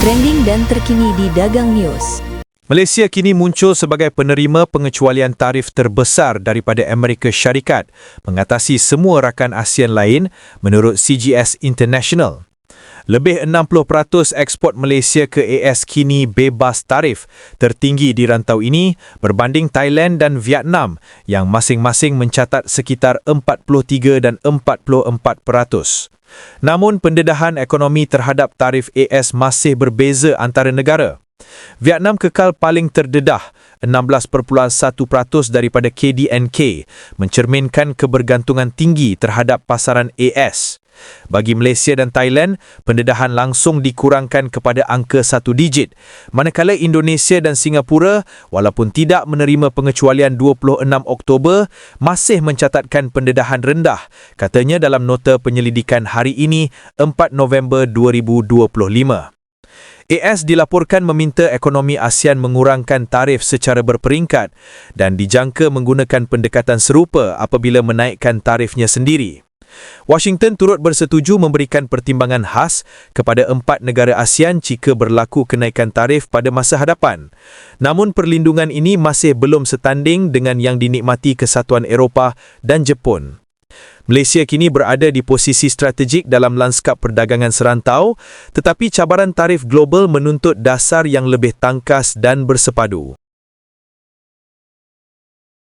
trending dan terkini di Dagang News. Malaysia kini muncul sebagai penerima pengecualian tarif terbesar daripada Amerika Syarikat mengatasi semua rakan ASEAN lain menurut CGS International. Lebih 60% ekspor Malaysia ke AS kini bebas tarif tertinggi di rantau ini berbanding Thailand dan Vietnam yang masing-masing mencatat sekitar 43 dan 44%. Namun pendedahan ekonomi terhadap tarif AS masih berbeza antara negara. Vietnam kekal paling terdedah 16.1% daripada KDNK mencerminkan kebergantungan tinggi terhadap pasaran AS. Bagi Malaysia dan Thailand, pendedahan langsung dikurangkan kepada angka satu digit. Manakala Indonesia dan Singapura, walaupun tidak menerima pengecualian 26 Oktober, masih mencatatkan pendedahan rendah, katanya dalam nota penyelidikan hari ini 4 November 2025. AS dilaporkan meminta ekonomi ASEAN mengurangkan tarif secara berperingkat dan dijangka menggunakan pendekatan serupa apabila menaikkan tarifnya sendiri. Washington turut bersetuju memberikan pertimbangan khas kepada empat negara ASEAN jika berlaku kenaikan tarif pada masa hadapan. Namun perlindungan ini masih belum setanding dengan yang dinikmati Kesatuan Eropah dan Jepun. Malaysia kini berada di posisi strategik dalam lanskap perdagangan serantau, tetapi cabaran tarif global menuntut dasar yang lebih tangkas dan bersepadu.